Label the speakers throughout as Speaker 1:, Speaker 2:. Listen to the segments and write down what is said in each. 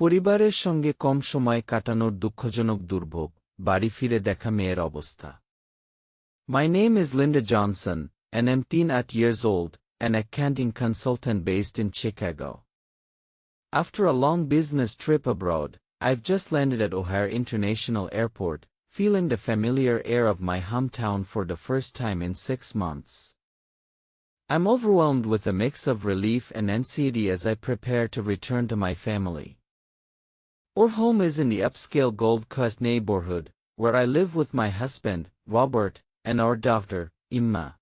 Speaker 1: পরিবারের সঙ্গে কম সময় কাটানোর দুঃখজনক দুর্ভোগ বাড়ি ফিরে দেখা মেয়ের অবস্থা My name is Linda Johnson, and I'm teen at years old, an accounting consultant based in Chicago. After a long business trip abroad, I've just landed at O'Hare International Airport, feeling the familiar air of my hometown for the first time in six months. I'm overwhelmed with a mix of relief and anxiety as I prepare to return to my family. Our home is in the upscale Gold Coast neighborhood, where I live with my husband, Robert, and our daughter, Imma.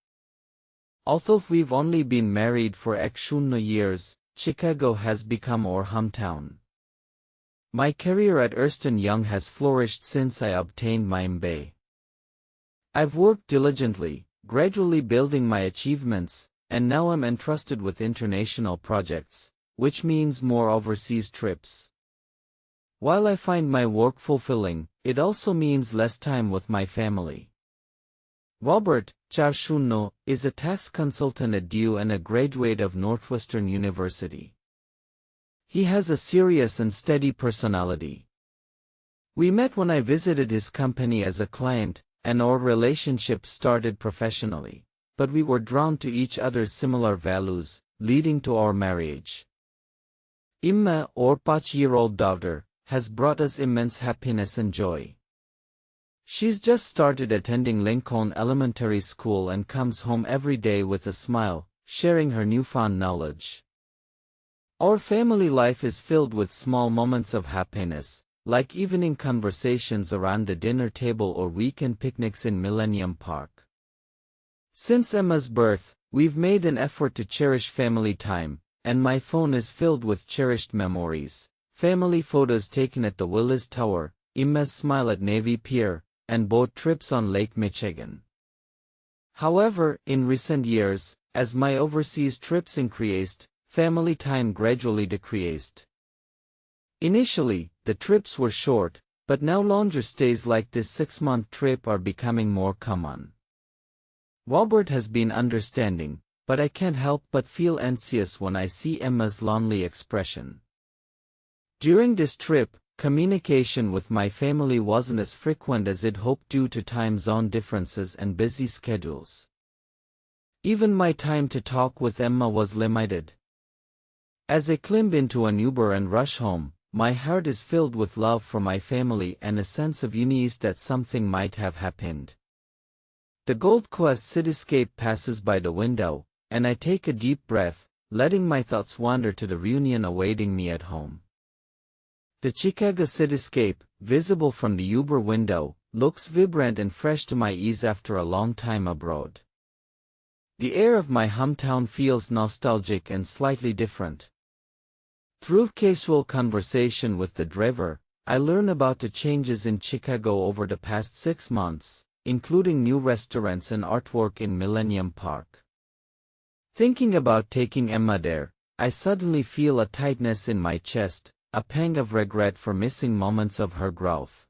Speaker 1: Although we've only been married for Ekshunno years, Chicago has become our hometown. My career at Ernst Young has flourished since I obtained my MBA. I've worked diligently, gradually building my achievements, and now I'm entrusted with international projects, which means more overseas trips. While I find my work fulfilling, it also means less time with my family. Robert Charshunno is a tax consultant at DU and a graduate of Northwestern University. He has a serious and steady personality. We met when I visited his company as a client, and our relationship started professionally, but we were drawn to each other's similar values, leading to our marriage. Imma, our five-year-old daughter, has brought us immense happiness and joy. She's just started attending Lincoln Elementary School and comes home every day with a smile, sharing her newfound knowledge. Our family life is filled with small moments of happiness, like evening conversations around the dinner table or weekend picnics in Millennium Park. Since Emma's birth, we've made an effort to cherish family time, and my phone is filled with cherished memories. Family photos taken at the Willis Tower, Emma's smile at Navy Pier, and boat trips on Lake Michigan. However, in recent years, as my overseas trips increased, family time gradually decreased. Initially, the trips were short, but now longer stays like this six-month trip are becoming more common. Robert has been understanding, but I can't help but feel anxious when I see Emma's lonely expression. During this trip, Communication with my family wasn't as frequent as I'd hoped due to time zone differences and busy schedules. Even my time to talk with Emma was limited. As I climb into an Uber and rush home, my heart is filled with love for my family and a sense of unease that something might have happened. The Gold Coast cityscape passes by the window, and I take a deep breath, letting my thoughts wander to the reunion awaiting me at home. The Chicago cityscape, visible from the Uber window, looks vibrant and fresh to my ease after a long time abroad. The air of my hometown feels nostalgic and slightly different. Through casual conversation with the driver, I learn about the changes in Chicago over the past six months, including new restaurants and artwork in Millennium Park. Thinking about taking Emma there, I suddenly feel a tightness in my chest, a pang of regret for missing moments of her growth.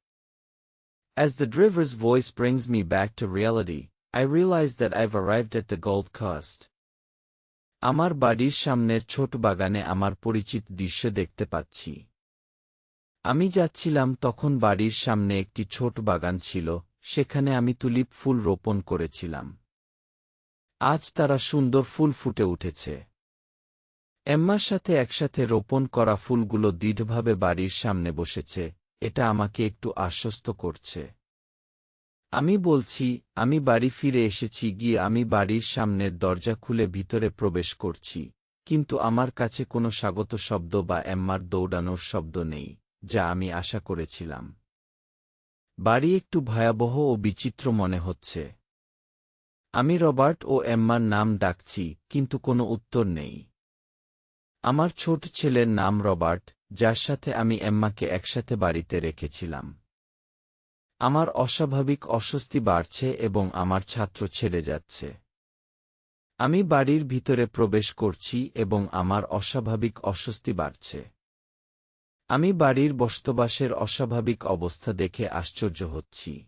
Speaker 1: As the driver's voice brings me back to reality, I realize that I've arrived at the Gold Coast. আমার বাড়ির সামনের ছোট বাগানে আমার পরিচিত দৃশ্য দেখতে পাচ্ছি আমি যাচ্ছিলাম তখন বাড়ির সামনে একটি ছোট বাগান ছিল সেখানে আমি তুলিপ ফুল রোপণ করেছিলাম আজ তারা সুন্দর ফুল ফুটে উঠেছে এম্মার সাথে একসাথে রোপণ করা ফুলগুলো দৃঢ়ভাবে বাড়ির সামনে বসেছে, এটা আমাকে একটু আশ্বস্ত করছে। আমি বলছি, আমি বাড়ি ফিরে এসেছি, গিয়ে আমি বাড়ির সামনের দরজা খুলে ভিতরে প্রবেশ করছি, কিন্তু আমার কাছে কোনো স্বাগত শব্দ বা এম্মার দৌড়ানোর শব্দ নেই, যা আমি আশা করেছিলাম। বাড়ি একটু ভয়াবহ ও বিচিত্র মনে হচ্ছে। আমি রবার্ট ও এম্মার নাম ডাকছি, কিন্তু কোনো উত্তর নেই। আমার ছোট ছেলের নাম রবার্ট, যার সাথে আমি এম্মাকে একসাথে বাড়িতে রেখেছিলাম। আমার অস্বাভাবিক অস্বস্তি বাড়ছে এবং আমার ছাত্র ছেড়ে যাচ্ছে। আমি বাড়ির ভিতরে প্রবেশ করছি এবং আমার অস্বাভাবিক অস্বস্তি বাড়ছে। আমি বাড়ির বস্তবাসের অস্বাভাবিক অবস্থা দেখে আশ্চর্য হচ্ছি।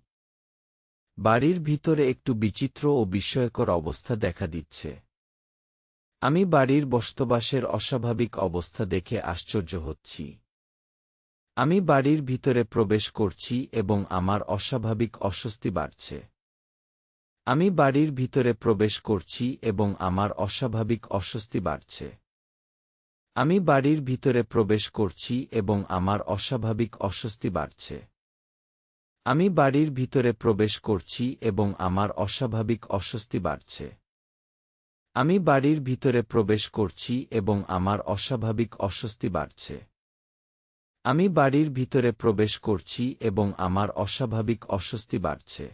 Speaker 1: বাড়ির ভিতরে একটু বিচিত্র ও বিস্ময়কর অবস্থা দেখা দিচ্ছে। আমি বাড়ির বস্তবাসের অস্বাভাবিক অবস্থা দেখে আশ্চর্য হচ্ছি। আমি বাড়ির ভিতরে প্রবেশ করছি এবং আমার অস্বাভাবিক অস্বস্তি বাড়ছে। আমি বাড়ির ভিতরে প্রবেশ করছি এবং আমার অস্বাভাবিক অস্বস্তি বাড়ছে। আমি বাড়ির ভিতরে প্রবেশ করছি এবং আমার অস্বাভাবিক অস্বস্তি বাড়ছে। আমি বাড়ির ভিতরে প্রবেশ করছি এবং আমার অস্বাভাবিক অস্বস্তি বাড়ছে। আমি বাড়ির ভিতরে প্রবেশ করছি এবং আমার অস্বাভাবিক অস্বস্তি বাড়ছে। আমি বাড়ির ভিতরে প্রবেশ করছি এবং আমার অস্বাভাবিক অস্বস্তি বাড়ছে।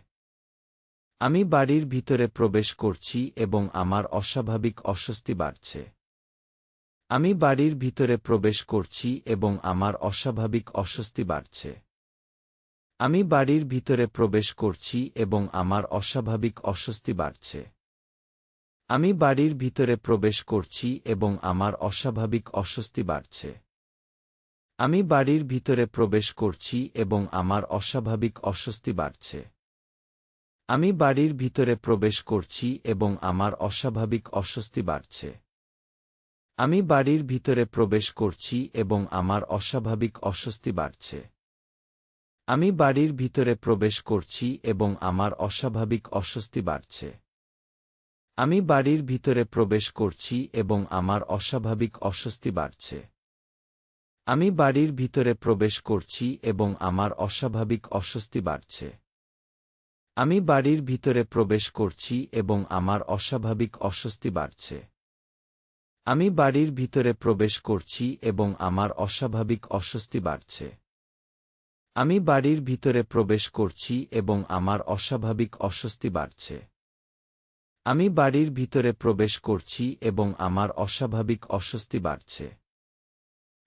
Speaker 1: আমি বাড়ির ভিতরে প্রবেশ করছি এবং আমার অস্বাভাবিক অস্বস্তি বাড়ছে। আমি বাড়ির ভিতরে প্রবেশ করছি এবং আমার অস্বাভাবিক অস্বস্তি বাড়ছে। আমি বাড়ির ভিতরে প্রবেশ করছি এবং আমার অস্বাভাবিক অস্বস্তি বাড়ছে। আমি বাড়ির ভিতরে প্রবেশ করছি এবং আমার অস্বাভাবিক অস্বস্তি বাড়ছে। আমি বাড়ির ভিতরে প্রবেশ করছি এবং আমার অস্বাভাবিক অস্বস্তি বাড়ছে। আমি বাড়ির ভিতরে প্রবেশ করছি এবং আমার অস্বাভাবিক অস্বস্তি বাড়ছে। আমি বাড়ির ভিতরে প্রবেশ করছি এবং আমার অস্বাভাবিক অস্বস্তি বাড়ছে। আমি বাড়ির ভিতরে প্রবেশ করছি এবং আমার অস্বাভাবিক অস্বস্তি বাড়ছে। আমি বাড়ির ভিতরে প্রবেশ করছি এবং আমার অস্বাভাবিক অস্বস্তি বাড়ছে। আমি বাড়ির ভিতরে প্রবেশ করছি এবং আমার অস্বাভাবিক অস্বস্তি বাড়ছে। আমি বাড়ির ভিতরে প্রবেশ করছি এবং আমার অস্বাভাবিক অস্বস্তি বাড়ছে। আমি বাড়ির ভিতরে প্রবেশ করছি এবং আমার অস্বাভাবিক অস্বস্তি বাড়ছে। আমি বাড়ির ভিতরে প্রবেশ করছি এবং আমার অস্বাভাবিক অস্বস্তি বাড়ছে। আমি বাড়ির ভিতরে প্রবেশ করছি এবং আমার অস্বাভাবিক অস্বস্তি বাড়ছে।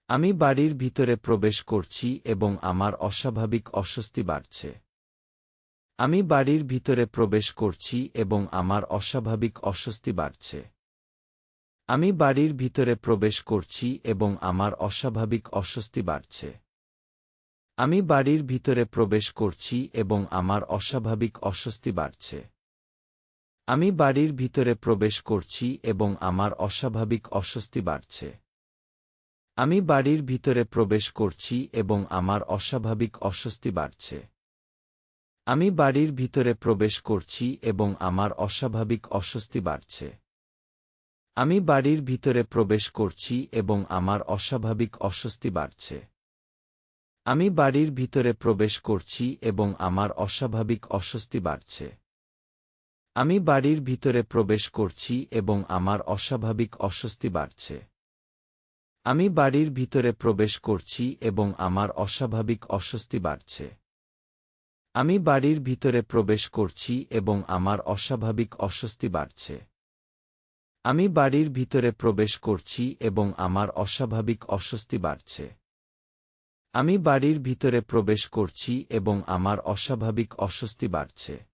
Speaker 1: আমি বাড়ির ভিতরে প্রবেশ করছি এবং আমার অস্বাভাবিক অস্বস্তি বাড়ছে। আমি বাড়ির ভিতরে প্রবেশ করছি এবং আমার অস্বাভাবিক অস্বস্তি বাড়ছে। আমি বাড়ির ভিতরে প্রবেশ করছি এবং আমার অস্বাভাবিক অস্বস্তি বাড়ছে। আমি বাড়ির ভিতরে প্রবেশ করছি এবং আমার অস্বাভাবিক অস্বস্তি বাড়ছে। আমি বাড়ির ভিতরে প্রবেশ করছি এবং আমার অস্বাভাবিক অস্বস্তি বাড়ছে। আমি বাড়ির ভিতরে প্রবেশ করছি এবং আমার অস্বাভাবিক অস্বস্তি বাড়ছে। আমি বাড়ির ভিতরে প্রবেশ করছি এবং আমার অস্বাভাবিক অস্বস্তি বাড়ছে। আমি বাড়ির ভিতরে প্রবেশ করছি এবং আমার অস্বাভাবিক অস্বস্তি বাড়ছে। আমি বাড়ির ভিতরে প্রবেশ করছি এবং আমার অস্বাভাবিক অস্বস্তি বাড়ছে। আমি বাড়ির ভিতরে প্রবেশ করছি এবং আমার অস্বাভাবিক অস্বস্তি বাড়ছে। আমি বাড়ির ভিতরে প্রবেশ করছি এবং আমার অস্বাভাবিক অস্বস্তি বাড়ছে। আমি বাড়ির ভিতরে প্রবেশ করছি এবং আমার অস্বাভাবিক অস্বস্তি বাড়ছে। আমি বাড়ির ভিতরে প্রবেশ করছি এবং আমার অস্বাভাবিক অস্বস্তি বাড়ছে। আমি বাড়ির ভিতরে প্রবেশ করছি এবং আমার অস্বাভাবিক অস্বস্তি বাড়ছে।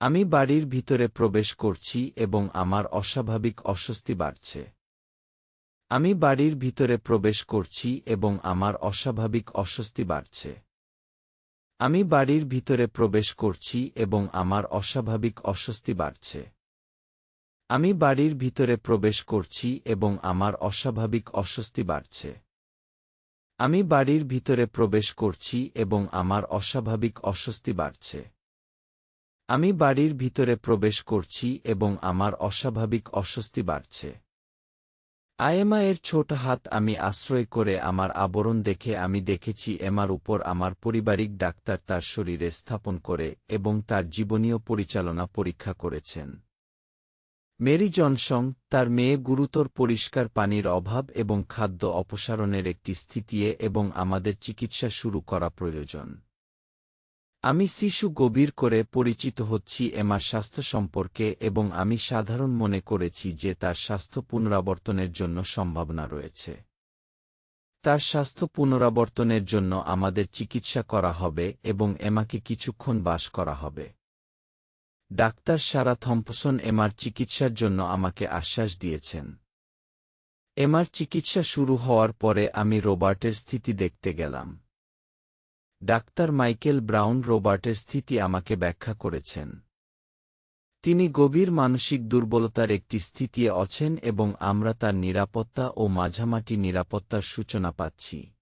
Speaker 1: আমি বাড়ির ভিতরে প্রবেশ করছি এবং আমার অস্বাভাবিক অস্বস্তি বাড়ছে। আমি বাড়ির ভিতরে প্রবেশ করছি এবং আমার অস্বাভাবিক অস্বস্তি বাড়ছে। আমি বাড়ির ভিতরে প্রবেশ করছি এবং আমার অস্বাভাবিক অস্বস্তি বাড়ছে। আমি বাড়ির ভিতরে প্রবেশ করছি এবং আমার অস্বাভাবিক অস্বস্তি বাড়ছে। আমি বাড়ির ভিতরে প্রবেশ করছি এবং আমার অস্বাভাবিক অস্বস্তি বাড়ছে। আমি বাড়ির ভিতরে প্রবেশ করছি এবং আমার অস্বাভাবিক অস্বস্তি বাড়ছে। আয়েমা এর ছোট হাত আমি আশ্রয় করে আমার আবরণ দেখে আমি দেখেছি এমার উপর আমার পারিবারিক ডাক্তার তার শরীরে স্থাপন করে এবং তার জীবনীয় পরিচালনা পরীক্ষা করেছেন। মেরি জনসং তার মেয়ে গুরুতর পরিষ্কার পানির অভাব এবং খাদ্য অপসারণের একটি স্থিতিয়ে এবং আমাদের চিকিৎসা শুরু করা প্রয়োজন। আমি শিশু গভীর করে পরিচিত হচ্ছি এমার স্বাস্থ্য সম্পর্কে এবং আমি সাধারণ মনে করেছি যে তার স্বাস্থ্য পুনরাবর্তনের জন্য সম্ভাবনা রয়েছে। তার স্বাস্থ্য পুনরাবর্তনের জন্য আমাদের চিকিৎসা করা হবে এবং এমাকে কিছুক্ষণ বাস করা হবে। ডাক্তার সারা থম্পসন এমার চিকিৎসার জন্য আমাকে আশ্বাস দিয়েছেন। এমার চিকিৎসা শুরু হওয়ার পরে আমি রোবার্টের স্থিতি দেখতে গেলাম। ডাক্তার মাইকেল ব্রাউন রোবার্টের স্থিতি আমাকে ব্যাখ্যা করেছেন। তিনি গভীর মানসিক দুর্বলতার একটি স্থিতি অছেন এবং আমরা তার নিরাপত্তা ও মাঝামাটি নিরাপত্তার সূচনা পাচ্ছি।